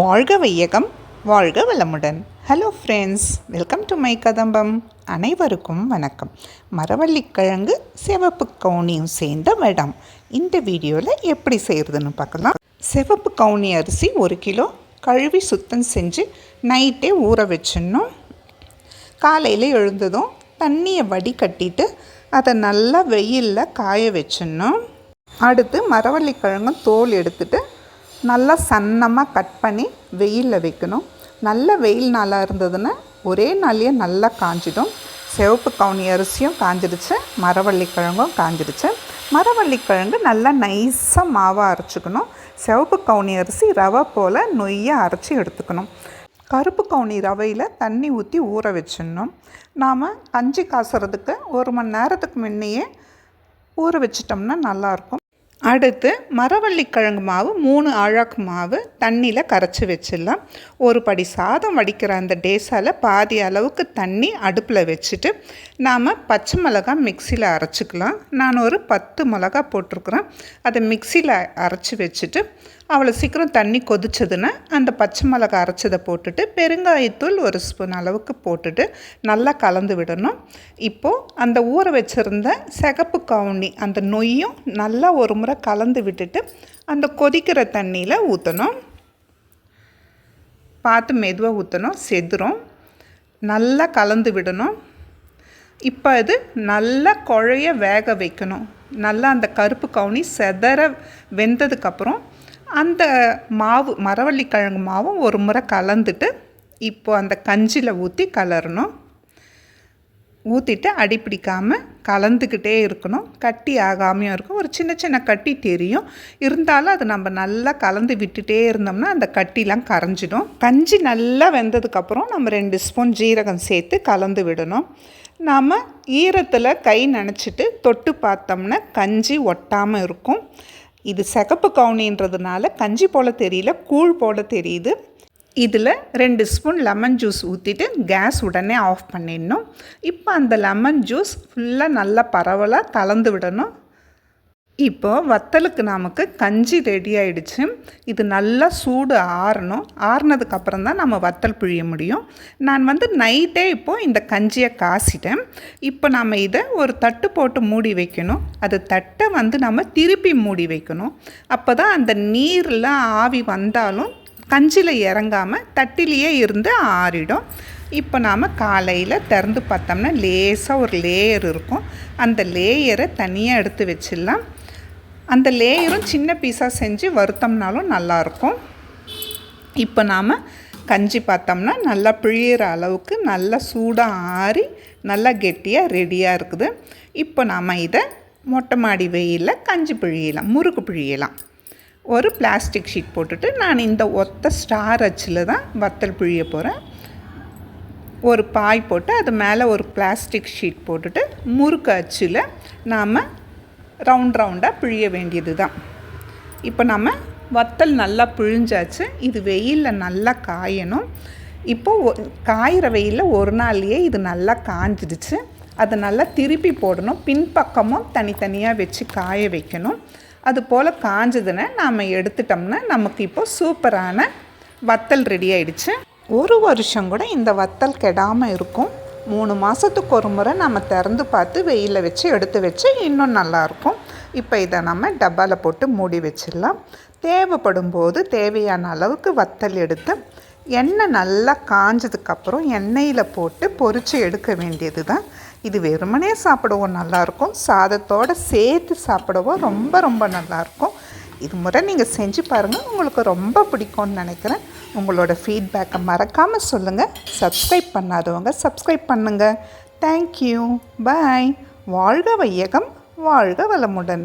வாழ்க வையகம் வாழ்க வளமுடன். Hello friends welcome to my Kadambam. அனைவருக்கும் வணக்கம். மரவள்ளிக்கிழங்கு சிவப்பு கவுனியும் சேர்ந்த வடம். இந்த வீடியோவில் எப்படி செய்கிறதுன்னு பார்க்கலாம். சிவப்பு கவுனி அரிசி ஒரு கிலோ கழுவி சுத்தம் செஞ்சு நைட்டே ஊற வச்சிடணும். காலையில் எழுந்ததும் தண்ணியை வடிகட்டிட்டு அதை நல்லா வெயிலில் காய வச்சிடணும். அடுத்து மரவள்ளிக்கிழங்கும் தோல் எடுத்துகிட்டு நல்லா சன்னமாக கட் பண்ணி வெயிலில் வைக்கணும். நல்ல வெயில் நாளாக இருந்ததுன்னா ஒரே நாள்லேயே நல்லா காஞ்சிடும். சிவப்பு கவுனி அரிசியும் காஞ்சிடுச்சு மரவள்ளிக்கிழங்கும் காஞ்சிடுச்சு. மரவள்ளிக்கிழங்கு நல்லா நைஸாக மாவாக அரைச்சிக்கணும். சிவப்பு கவுனி அரிசி ரவை போல் நொய்யாக அரைச்சி எடுத்துக்கணும். கருப்பு கவுனி ரவையில் தண்ணி ஊற்றி ஊற வச்சிடணும். நாம் கஞ்சி காசுறதுக்கு ஒரு மணி நேரத்துக்கு முன்னையே ஊற வச்சிட்டோம்னா நல்லாயிருக்கும் அடுத்து மரவள்ளிக்கிழங்கு மாவு மூணு அழகு மாவு தண்ணியில் கரைச்சி வச்சிடலாம். ஒரு படி சாதம் வடிக்கிற அந்த டேஸால் பாதி அளவுக்கு தண்ணி அடுப்பில் வச்சுட்டு நாம் பச்சை மிளகாய் மிக்சியில் அரைச்சிக்கலாம். நான் ஒரு பத்து மிளகா போட்டிருக்குறேன். அதை மிக்சியில் அரைச்சி வச்சுட்டு அவ்வளோ சீக்கிரம் தண்ணி கொதிச்சதுன்னா அந்த பச்சை மிளகாய் அரைச்சதை போட்டுட்டு பெருங்காயத்தூள் ஒரு ஸ்பூன் அளவுக்கு போட்டுட்டு நல்லா கலந்து விடணும். இப்போது அந்த ஊற வச்சுருந்த சிகப்பு கவுனி அந்த நொய்யும் நல்லா ஒரு முறை கலந்து விட்டுட்டு அந்த கொதிக்கிற தண்ணியில் ஊற்றணும் பார்த்து மெதுவாக ஊற்றணும் செதுரும் நல்லா கலந்து விடணும். இப்போ அது நல்லா குழைய வேக வைக்கணும். நல்லா அந்த கருப்பு கவுனி செதற வெந்ததுக்கப்புறம் அந்த மாவு மரவள்ளிக்கிழங்கு மாவும் ஒரு முறை கலந்துட்டு இப்போ அந்த கஞ்சியில் ஊற்றி கலரணும். ஊற்றிட்டு அடி பிடிக்காமல் கலந்துக்கிட்டே இருக்கணும். கட்டி ஆகாமையும் இருக்கும். ஒரு சின்ன சின்ன கட்டி தெரியும். இருந்தாலும் அது நம்ம நல்லா கலந்து விட்டுட்டே இருந்தோம்னா அந்த கட்டிலாம் கரைஞ்சிடும். கஞ்சி நல்லா வெந்ததுக்கப்புறம் நம்ம ரெண்டு ஸ்பூன் ஜீரகம் சேர்த்து கலந்து விடணும். நாம் ஈரத்தில் கை நினச்சிட்டு தொட்டு பார்த்தோம்னா கஞ்சி ஒட்டாமல் இருக்கும். இது சிகப்பு கவுனின்றதுனால கஞ்சி போல் தெரியல கூழ் போல் தெரியுது. இதில் ரெண்டு ஸ்பூன் லெமன் ஜூஸ் ஊற்றிட்டு கேஸ் உடனே ஆஃப் பண்ணிடணும். இப்போ அந்த லெமன் ஜூஸ் ஃபுல்லாக நல்லா பரவலாக கலந்து விடணும். இப்போது வத்தலுக்கு நமக்கு கஞ்சி ரெடி ஆயிடுச்சு. இது நல்லா சூடு ஆறணும். ஆறுனதுக்கப்புறம் தான் நம்ம வத்தல் பிழிய முடியும். நான் வந்து நைட்டே இப்போது இந்த கஞ்சியை காசிட்டேன். இப்போ நம்ம இதை ஒரு தட்டு போட்டு மூடி வைக்கணும். அது தட்டை வந்து நம்ம திருப்பி மூடி வைக்கணும். அப்போ தான் அந்த நீரில் ஆவி வந்தாலும் கஞ்சியில் இறங்காமல் தட்டிலேயே இருந்து ஆறிடும். இப்போ நாம் காலையில் திறந்து பார்த்தோம்னா லேசாக ஒரு லேயர் இருக்கும். அந்த லேயரை தனியாக எடுத்து வச்சிடலாம். அந்த லேயரும் சின்ன பீஸாக செஞ்சு வறுத்தோம்னாலும் நல்லாயிருக்கும். இப்போ நாம் கஞ்சி பார்த்தோம்னா நல்லா பிழியிற அளவுக்கு நல்லா சூடாக ஆறி நல்லா கெட்டியாக ரெடியாக இருக்குது. இப்போ நாம் இதை மொட்டை மாடி வெயிலில் கஞ்சி பிழியலாம் முறுக்கு பிழியலாம். ஒரு பிளாஸ்டிக் ஷீட் போட்டுட்டு நான் இந்த ஒத்த ஸ்டார் அச்சில் தான் வத்தல் பிழிய போகிறேன் ஒரு பாய் போட்டு அது மேலே ஒரு பிளாஸ்டிக் ஷீட் போட்டுட்டு முறுக்கு அச்சில் நாம் ரவுண்ட் ரவுண்டாக பிழிய வேண்டியது தான் இப்போ நம்ம வத்தல் நல்லா பிழிஞ்சாச்சு இது வெயிலில் நல்லா காயணும். இப்போது காயிற வெயிலில் ஒரு நாள்லேயே இது நல்லா காஞ்சிடுச்சு. அதை நல்லா திருப்பி போடணும். பின்பக்கமும் தனித்தனியாக வச்சு காய வைக்கணும். அது போல் காஞ்சதுன்னா நாம் எடுத்துட்டோம்னா நமக்கு இப்போது சூப்பரான வத்தல் ரெடி ஆயிடுச்சு. ஒரு வருஷம் கூட இந்த வத்தல் கெடாமல் இருக்கும். மூணு மாதத்துக்கு ஒரு முறை நம்ம திறந்து பார்த்து வெயிலில் வச்சு எடுத்து வச்சு இன்னும் நல்லாயிருக்கும். இப்போ இதை நம்ம டப்பாவில் போட்டு மூடி வச்சிடலாம். தேவைப்படும் போது தேவையான அளவுக்கு வத்தல் எடுத்து எண்ணெய் நல்லா காஞ்சதுக்கப்புறம் எண்ணெயில் போட்டு பொரித்து எடுக்க வேண்டியது தான் இது வெறுமனே சாப்பிடவும் நல்லாயிருக்கும். சாதத்தோடு சேர்த்து சாப்பிடவும் ரொம்ப ரொம்ப நல்லாயிருக்கும். இது முறை நீங்கள் செஞ்சு பாருங்கள் உங்களுக்கு ரொம்ப பிடிக்கும்னு நினைக்கிறேன். உங்களோட ஃபீட்பேக்கை மறக்காமல் சொல்லுங்கள் சப்ஸ்கிரைப் பண்ணாதவங்க சப்ஸ்கிரைப் பண்ணுங்கள் தேங்க்யூ பாய் வாழ்க வையகம் வாழ்க வளமுடன்.